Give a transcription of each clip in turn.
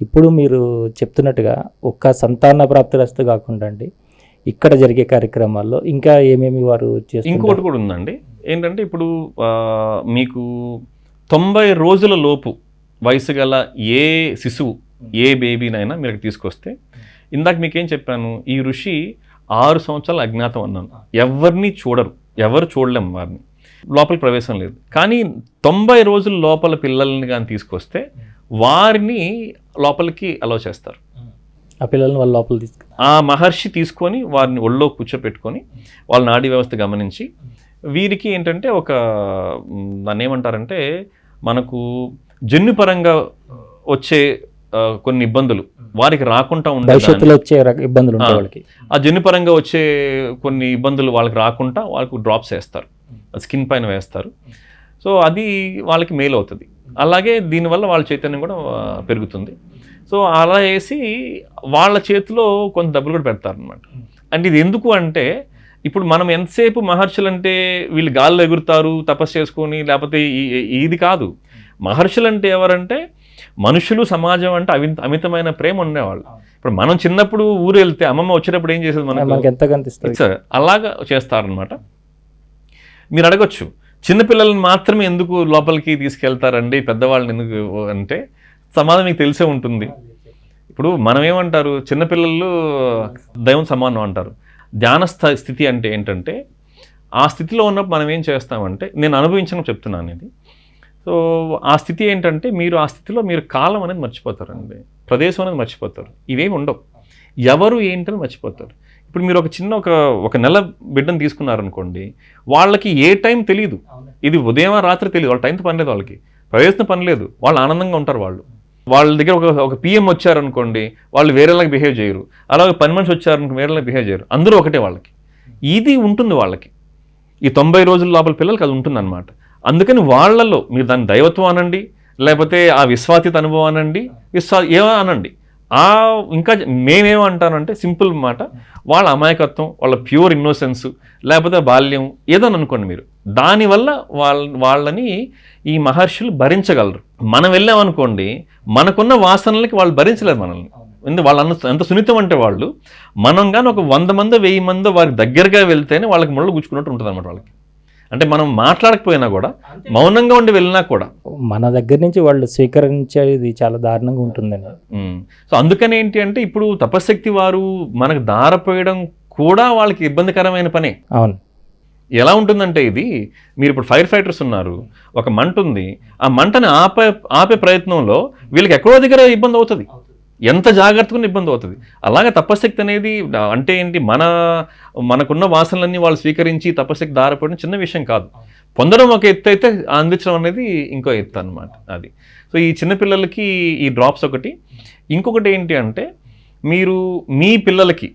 ఇప్పుడు మీరు చెప్తున్నట్టుగా ఒక్క సంతాన ప్రాప్తిరస్తు కాకుండా అండి ఇక్కడ జరిగే కార్యక్రమాల్లో ఇంకా ఏమేమి వారు చేస్తారు ఇంకోటి కూడా ఉందండి. ఏంటంటే ఇప్పుడు మీకు తొంభై రోజుల లోపు వయసు గల ఏ శిశువు ఏ బేబీనైనా మీరు తీసుకొస్తే ఇందాక మీకేం చెప్పాను ఈ ఋషి ఆరు సంవత్సరాలు అజ్ఞాతం అన్నాను. ఎవరిని చూడరు ఎవరు చూడలేం వారిని. లోపల ప్రవేశం లేదు. కానీ తొంభై రోజుల లోపల పిల్లల్ని కానీ తీసుకొస్తే వారిని లోపలికి అలౌ చేస్తారు. ఆ పిల్లల్ని వాళ్ళ లోపల తీసుకు ఆ మహర్షి తీసుకొని వారిని ఒళ్ళో కూర్చోపెట్టుకొని వాళ్ళ నాడీ వ్యవస్థ గమనించి వీరికి ఏంటంటే ఒక దాన్ని ఏమంటారంటే మనకు జన్యుపరంగా వచ్చే కొన్ని ఇబ్బందులు వారికి రాకుండా ఉండే భవిష్యత్తులో వచ్చే ఇబ్బందులు. వాళ్ళకి. ఆ జన్యుపరంగా వచ్చే కొన్ని ఇబ్బందులు వాళ్ళకి రాకుండా వాళ్ళకు డ్రాప్స్ వేస్తారు. స్కిన్ పైన వేస్తారు. సో అది వాళ్ళకి మేలు అవుతుంది అలాగే దీనివల్ల వాళ్ళ చైతన్యం కూడా పెరుగుతుంది. సో అలా వేసి వాళ్ళ చేతిలో కొంత డబ్బులు కూడా పెడతారు అనమాట అంటే ఇది ఎందుకు అంటే ఇప్పుడు మనం ఎంతసేపు మహర్షులు అంటే వీళ్ళు గాల్లో ఎగురుతారు తపస్సు చేసుకొని లేకపోతే ఇది కాదు. మహర్షులు అంటే ఎవరంటే మనుషులు సమాజం అంటే అవి అమితమైన ప్రేమ ఉండేవాళ్ళు. ఇప్పుడు మనం చిన్నప్పుడు ఊరు వెళ్తే అమ్మమ్మ వచ్చేటప్పుడు ఏం చేసేది మనకు? మనకి ఎంత కనిపిస్తుంది ఇట్స్ అలాగా చేస్తారనమాట మీరు అడగొచ్చు చిన్నపిల్లల్ని మాత్రమే ఎందుకు లోపలికి తీసుకెళ్తారండి? పెద్దవాళ్ళని ఎందుకు అంటే సమాధానం మీకు తెలిసే ఉంటుంది. ఇప్పుడు మనం ఏమంటారు చిన్నపిల్లలు దైవం సమానం అంటారు. ధ్యాన స్థ- స్థితి అంటే ఏంటంటే ఆ స్థితిలో ఉన్నప్పుడు మనం ఏం చేస్తామంటే నేను అనుభవించిన చెప్తున్నాను ఇది. సో ఆ స్థితి ఏంటంటే మీరు ఆ స్థితిలో మీరు కాలం అనేది మర్చిపోతారండి. ప్రదేశం అనేది మర్చిపోతారు. ఇవేమి ఉండవు. ఎవరు ఏంటని మర్చిపోతారు. ఇప్పుడు మీరు ఒక చిన్న ఒక ఒక నెల బిడ్డను తీసుకున్నారనుకోండి వాళ్ళకి ఏ టైం తెలియదు ఇది ఉదయం రాత్రి తెలియదు వాళ్ళ టైంతో పని లేదు వాళ్ళకి. ప్రవేశం పని లేదు. వాళ్ళు ఆనందంగా ఉంటారు వాళ్ళు. వాళ్ళ దగ్గర ఒక ఒక పిఎం వచ్చారనుకోండి వాళ్ళు వేరేలాగా బిహేవ్ చేయరు. అలాగే పని మనిషి వచ్చారనుకో వేరేలాగా బిహేవ్ చేయరు. అందరూ ఒకటే వాళ్ళకి. ఇది ఉంటుంది వాళ్ళకి. ఈ తొంభై రోజుల లోపల పిల్లలకి అది ఉంటుందన్నమాట. అందుకని వాళ్ళలో మీరు దాని దైవత్వం అనండి లేకపోతే ఆ విశ్వాతీత అనుభవం అనండి విశ్వా ఏమో అనండి. ఆ ఇంకా మేమేమంటానంటే సింపుల్ మాట వాళ్ళ అమాయకత్వం వాళ్ళ ప్యూర్ ఇన్నోసెన్స్ లేకపోతే బాల్యం ఏదో అనుకోండి మీరు. దానివల్ల వాళ్ళ వాళ్ళని ఈ మహర్షులు భరించగలరు. మనం వెళ్ళామనుకోండి మనకున్న వాసనలకి వాళ్ళు భరించలేరు మనల్ని. ఎందుకు? వాళ్ళు అన్న ఎంత సున్నితం అంటే వాళ్ళు మనం కానీ ఒక వంద మంది వెయ్యి మంది వారికి దగ్గరగా వెళ్తేనే వాళ్ళకి ముళ్ళు గుచ్చుకున్నట్టు ఉంటుంది అనమాట వాళ్ళకి. అంటే మనం మాట్లాడకపోయినా కూడా మౌనంగా ఉండి వెళ్ళినా కూడా. మన దగ్గర నుంచి వాళ్ళు స్వీకరించేది చాలా దారుణంగా ఉంటుందండి. సో అందుకని ఏంటి అంటే ఇప్పుడు తపశక్తి వారు మనకు దారపోయడం కూడా వాళ్ళకి ఇబ్బందికరమైన పనే. అవును. ఎలా ఉంటుందంటే ఇది మీరు ఇప్పుడు ఫైర్ ఫైటర్స్ ఉన్నారు ఒక మంట ఉంది ఆ మంటని ఆపే ఆపే ప్రయత్నంలో వీళ్ళకి ఎక్కడో దగ్గర ఇబ్బంది అవుతుంది. ఎంత జాగ్రత్తగా ఇబ్బంది అవుతుంది. అలాగే తపశక్తి అనేది అంటే ఏంటి మన మనకున్న వాసనలన్నీ వాళ్ళు స్వీకరించి తపశక్తి దారపోవడం చిన్న విషయం కాదు. పొందడం ఒక ఎత్తు అయితే అందించడం అనేది ఇంకో ఎత్తు అనమాట అది. సో ఈ చిన్నపిల్లలకి ఈ డ్రాప్స్ ఒకటి. ఇంకొకటి ఏంటి అంటే మీరు మీ పిల్లలకి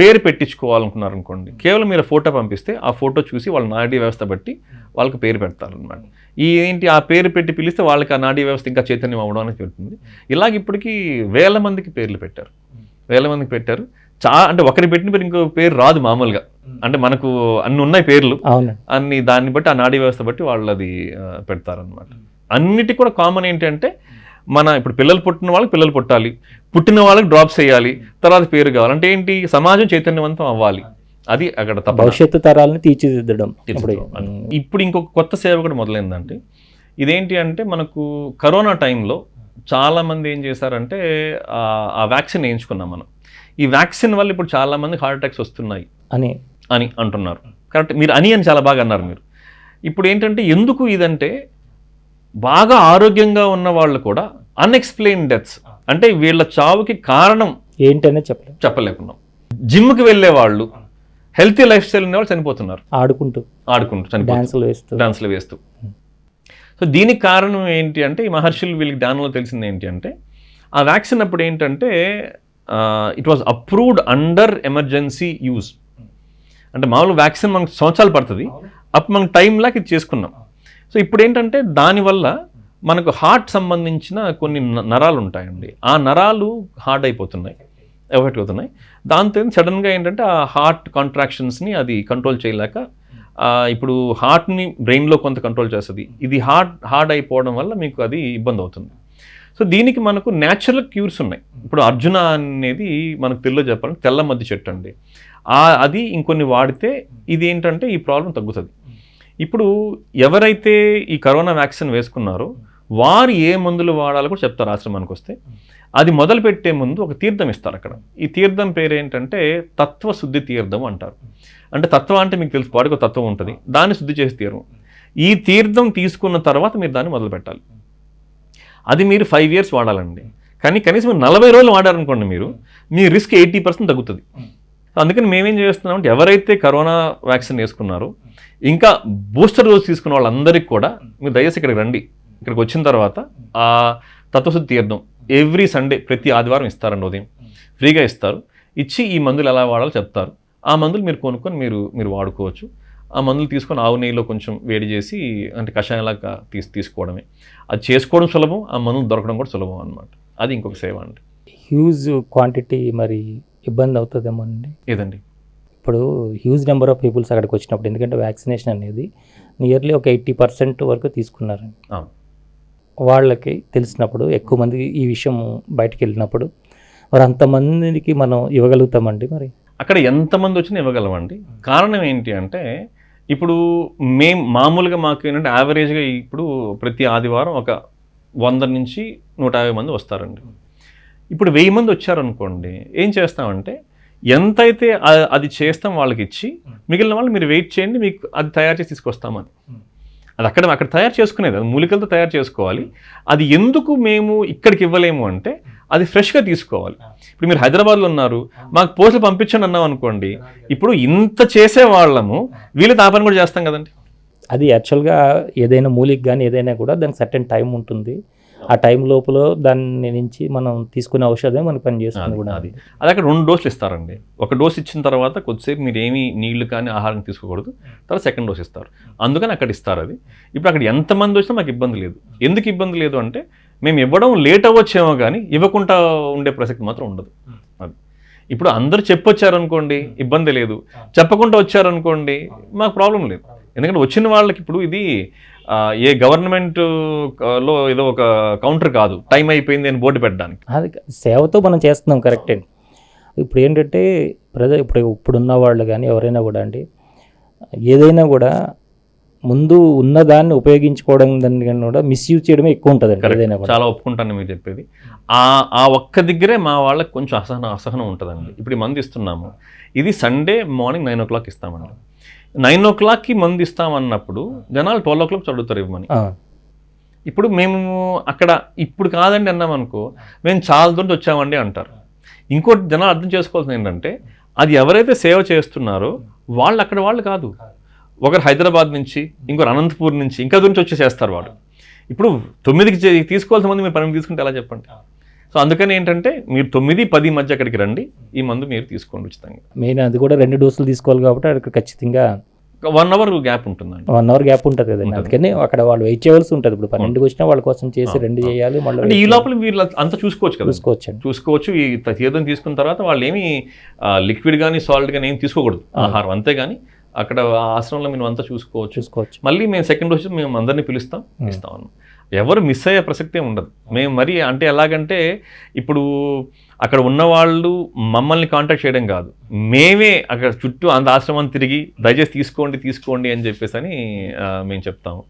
పేరు పెట్టించుకోవాలనుకున్నారు అనుకోండి కేవలం మీరు ఫోటో పంపిస్తే ఆ ఫోటో చూసి వాళ్ళ నాడీ వ్యవస్థ బట్టి వాళ్ళకి పేరు పెడతారనమాట ఈ ఏంటి ఆ పేరు పెట్టి పిలిస్తే వాళ్ళకి ఆ నాడీ వ్యవస్థ ఇంకా చైతన్యం అవ్వడం అనేది జరుగుతుంది. ఇలాగ ఇప్పటికీ వేల మందికి పేర్లు పెట్టారు. వేల మందికి పెట్టారు. చా అంటే ఒకరి పెట్టిన పేరు ఇంకో పేరు రాదు మామూలుగా. అంటే మనకు అన్ని ఉన్నాయి పేర్లు. అన్ని దాన్ని బట్టి ఆ నాడీ వ్యవస్థ బట్టి వాళ్ళు అది పెడతారనమాట అన్నిటికి కూడా కామన్ ఏంటంటే మన ఇప్పుడు పిల్లలు పుట్టిన వాళ్ళకి పిల్లలు పుట్టాలి. పుట్టిన వాళ్ళకి డ్రాప్స్ చేయాలి తర్వాత పేరు కావాలి. అంటే ఏంటి? సమాజం చైతన్యవంతం అవ్వాలి. అది అక్కడ భవిష్యత్తు తరాలను తీర్చిదిద్దడం. ఇప్పుడు ఇప్పుడు ఇంకొక కొత్త సేవ కూడా మొదలైందంటే ఇదేంటి అంటే మనకు కరోనా టైంలో చాలా మంది ఏం చేశారంటే ఆ- ఆ వ్యాక్సిన్ వేయించుకున్నాం మనం. ఈ వ్యాక్సిన్ వల్ల ఇప్పుడు చాలా మంది హార్ట్ అటాక్స్ వస్తున్నాయి. అని. అని అంటున్నారు. కరెక్ట్? మీరు అని అని చాలా బాగా అన్నారు మీరు. ఇప్పుడు ఏంటంటే ఎందుకు ఇదంటే బాగా ఆరోగ్యంగా ఉన్న వాళ్ళు కూడా అన్ఎక్స్ప్లెయిన్ డెత్స్ అంటే వీళ్ళ చావుకి కారణం ఏంటనే చెప్పలేం. చెప్పలేకున్నాం. జిమ్కి వెళ్ళే వాళ్ళు హెల్తీ లైఫ్ స్టైల్ ఉన్న వాళ్ళు చనిపోతున్నారు. ఆడుకుంటూ. ఆడుకుంటూ చనిపోతున్నారు డాన్సులు వేస్తూ. డాన్స్లు వేస్తూ. సో దీనికి కారణం ఏంటి అంటే ఈ మహర్షులు వీళ్ళకి ధ్యానంలో తెలిసింది ఏంటి అంటే ఆ వ్యాక్సిన్ అప్పుడు ఏంటంటే it was approved under emergency use అంటే మామూలు వ్యాక్సిన్ మనకు సంవత్సరాలు పడుతుంది. అప్పుడు మనకు టైం లాగా ఇది చేసుకున్నాం. సో ఇప్పుడు ఏంటంటే దానివల్ల మనకు హార్ట్ సంబంధించిన కొన్ని నరాలు ఉంటాయండి ఆ నరాలు హార్డ్ అయిపోతున్నాయి. ఎఫెక్ట్ అవుతున్నాయి దాంతో సడన్గా ఏంటంటే ఆ హార్ట్ కాంట్రాక్షన్స్ని అది కంట్రోల్ చేయలేక ఇప్పుడు హార్ట్ని బ్రెయిన్లో కొంత కంట్రోల్ చేస్తుంది. ఇది హార్ట్ హార్డ్ అయిపోవడం వల్ల మీకు అది ఇబ్బంది అవుతుంది సో దీనికి మనకు న్యాచురల్ క్యూర్స్ ఉన్నాయి. ఇప్పుడు అర్జున అనేది మనకు తెలుగులో చెప్పాలంటే తెల్ల మద్ది చెట్టు అండి. అది ఇంకొన్ని వాడితే ఇది ఏంటంటే ఈ ప్రాబ్లం తగ్గుతుంది. ఇప్పుడు ఎవరైతే ఈ కరోనా వ్యాక్సిన్ వేసుకున్నారో వారు ఏ మందులు వాడాలో కూడా చెప్తారు ఆశ్రమానికి వస్తే. అది మొదలు పెట్టే ముందు ఒక తీర్థం ఇస్తారు అక్కడ. ఈ తీర్థం పేరు ఏంటంటే తత్వ శుద్ధి తీర్థం అంటారు. అంటే తత్వం అంటే మీకు తెలుసు వాడికి ఒక తత్వం ఉంటుంది. దాన్ని శుద్ధి చేసి తీరం. ఈ తీర్థం తీసుకున్న తర్వాత మీరు దాన్ని మొదలు పెట్టాలి అది మీరు ఫైవ్ ఇయర్స్ వాడాలండి. కానీ కనీసం నలభై రోజులు వాడారనుకోండి మీరు మీ రిస్క్ ఎయిటీ పర్సెంట్ తగ్గుతుంది. అందుకని మేమేం చేస్తున్నాం అంటే ఎవరైతే కరోనా వ్యాక్సిన్ వేసుకున్నారో ఇంకా బూస్టర్ డోస్ తీసుకున్న వాళ్ళందరికీ కూడా మీరు దయచేసి ఇక్కడికి రండి. ఇక్కడికి వచ్చిన తర్వాత ఆ తత్వశుద్ధి తీర్థం ఎవ్రీ సండే ప్రతి ఆదివారం ఇస్తారండి ఉదయం. ఫ్రీగా ఇస్తారు. ఇచ్చి ఈ మందులు ఎలా వాడాలో చెప్తారు. ఆ మందులు మీరు కొనుక్కొని మీరు మీరు వాడుకోవచ్చు. ఆ మందులు తీసుకొని ఆవు నెయ్యిలో కొంచెం వేడి చేసి అంటే కషాయంలాగా తీసి తీసుకోవడమే. అది చేసుకోవడం సులభం ఆ మందులు దొరకడం కూడా సులభం అన్నమాట. అది ఇంకొక సేవ అండి. హ్యూజ్ క్వాంటిటీ మరి ఇబ్బంది అవుతుందేమో అండి? ఏదండి? ఇప్పుడు హ్యూజ్ నెంబర్ ఆఫ్ పీపుల్స్ అక్కడికి వచ్చినప్పుడు ఎందుకంటే వ్యాక్సినేషన్ అనేది నియర్లీ ఒక ఎయిటీ పర్సెంట్ వరకు తీసుకున్నారండి. అవును. వాళ్ళకి తెలిసినప్పుడు ఎక్కువ మంది ఈ విషయం బయటికి వెళ్ళినప్పుడు మరి అంతమందికి మనం ఇవ్వగలుగుతామండి మరి? అక్కడ ఎంతమంది వచ్చినా ఇవ్వగలమండి. కారణం ఏంటి అంటే ఇప్పుడు మేం మామూలుగా మాకు ఏంటంటే యావరేజ్గా ఇప్పుడు ప్రతి ఆదివారం ఒక వంద నుంచి నూట యాభై మంది వస్తారండి. ఇప్పుడు వెయ్యి మంది వచ్చారనుకోండి ఏం చేస్తామంటే ఎంతైతే అది చేస్తాం వాళ్ళకి ఇచ్చి మిగిలిన వాళ్ళు మీరు వెయిట్ చేయండి మీకు అది తయారు చేసి తీసుకొస్తామని అది అక్కడ అక్కడ తయారు చేసుకునేది అది మూలికలతో తయారు చేసుకోవాలి. అది ఎందుకు మేము ఇక్కడికి ఇవ్వలేము అంటే అది ఫ్రెష్గా తీసుకోవాలి. ఇప్పుడు మీరు హైదరాబాద్లో ఉన్నారు మాకు పోస్టులు పంపించండి అన్నాం అనుకోండి ఇప్పుడు ఇంత చేసే వాళ్ళము వీళ్ళ తాపని కూడా చేస్తాం కదండి. అది యాక్చువల్గా ఏదైనా మూలిక కానీ ఏదైనా కూడా దానికి సర్టెన్ టైం ఉంటుంది. ఆ టైం లోపల దాని నుంచి మనం తీసుకునే ఔషధం మనకి పని చేస్తుంది కూడా. అది. అది అక్కడ రెండు డోసులు ఇస్తారండి. ఒక డోస్ ఇచ్చిన తర్వాత కొద్దిసేపు మీరు ఏమీ నీళ్ళు కానీ ఆహారం తీసుకోకూడదు. తర్వాత సెకండ్ డోస్ ఇస్తారు. అందుకని అక్కడ ఇస్తారు అది. ఇప్పుడు అక్కడ ఎంతమంది వచ్చినా మాకు ఇబ్బంది లేదు. ఎందుకు ఇబ్బంది లేదు అంటే మేము ఇవ్వడం లేట్ అవ్వచ్చేమో కానీ ఇవ్వకుండా ఉండే ప్రసక్తి మాత్రం ఉండదు. అది. ఇప్పుడు అందరూ చెప్పొచ్చారనుకోండి ఇబ్బంది లేదు. చెప్పకుండా వచ్చారనుకోండి మాకు ప్రాబ్లం లేదు. ఎందుకంటే వచ్చిన వాళ్ళకి ఇప్పుడు ఇది ఏ గవర్నమెంట్లో ఏదో ఒక కౌంటర్ కాదు. టైం అయిపోయింది అని బోర్డు పెట్టడానికి. అది సేవతో మనం చేస్తున్నాం కరెక్టే ఇప్పుడు ఏంటంటే ప్రజ ఇప్పుడు ఇప్పుడున్న వాళ్ళు కానీ ఎవరైనా కూడా అండి ఏదైనా కూడా ముందు ఉన్నదాన్ని ఉపయోగించుకోవడం దాన్ని కూడా మిస్యూజ్ చేయడమే ఎక్కువ Correct. ఏదైనా కూడా. చాలా ఒప్పుకుంటాను మీరు చెప్పేది. ఆ ఆ ఒక్క దగ్గరే మా వాళ్ళకి కొంచెం అసహన అసహనం ఉంటుందండి. ఇప్పుడు మంది ఇస్తున్నాము. ఇది Sunday morning nine o'clock ఇస్తామండి. నైన్ ఓ క్లాక్కి మంది ఇస్తామన్నప్పుడు జనాలు ట్వెల్వ్ ఓ క్లాక్ చదువుతారు ఇవ్వమని. ఇప్పుడు మేము అక్కడ ఇప్పుడు కాదండి అన్నాం అనుకో మేము చాలా దూరం వచ్చామండి అంటారు. ఇంకోటి జనాలు అర్థం చేసుకోవాల్సింది ఏంటంటే అది ఎవరైతే సేవ చేస్తున్నారో వాళ్ళు అక్కడ వాళ్ళు కాదు. ఒకరు హైదరాబాద్ నుంచి ఇంకొకరు అనంతపూర్ నుంచి ఇంకా దూరం నుంచి వచ్చి చేస్తారు వాడు ఇప్పుడు తొమ్మిదికి చే- తీసుకోవాల్సిన మంది మీరు పన్నెండు తీసుకుంటే ఎలా చెప్పండి? సో అందుకని ఏంటంటే మీరు తొమ్మిది పది మధ్య అక్కడికి రండి. ఈ మందు మీరు తీసుకోండి ఉచితంగా. మెయిన్ అది కూడా రెండు డోసులు తీసుకోవాలి కాబట్టి అక్కడ ఖచ్చితంగా వన్ అవర్ గ్యాప్ ఉంటుందండి. వన్ అవర్ గ్యాప్ ఉంటుంది కదండి. అందుకని అక్కడ వాళ్ళు వెయిట్ చేయవలసి ఉంటుంది. ఇప్పుడు పన్నెండుకి వచ్చినా వాళ్ళ కోసం చేసి రెండు చేయాలి అంటే మళ్ళీ ఈ లోపల వీళ్ళు అంతా చూసుకోవచ్చు కదా. చూసుకోవచ్చండి. చూసుకోవచ్చు. ఈ తీర్థం తీసుకున్న తర్వాత వాళ్ళు ఏమి లిక్విడ్ కానీ సాల్ట్ కానీ ఏం తీసుకోకూడదు. ఆహారం అంతేగాని అక్కడ ఆ ఆశ్రమంలో మేము అంతా చూసుకోవచ్చు. చూసుకోవచ్చు. మళ్ళీ మేము సెకండ్ డోస్ మేము అందరినీ పిలుస్తాం. ఇస్తాం అన్నమాట. ఎవరు మిస్ అయ్యే ప్రసక్తే ఉండదు. మేము మరి అంటే ఎలాగంటే ఇప్పుడు అక్కడ ఉన్న వాళ్ళు మమ్మల్ని కాంటాక్ట్ చేయడం కాదు. మేమే అక్కడ చుట్టూ అంత ఆశ్రమం తిరిగి దయచేసి తీసుకోండి తీసుకోండి అని చెప్పేసి అని మేము చెప్తాము.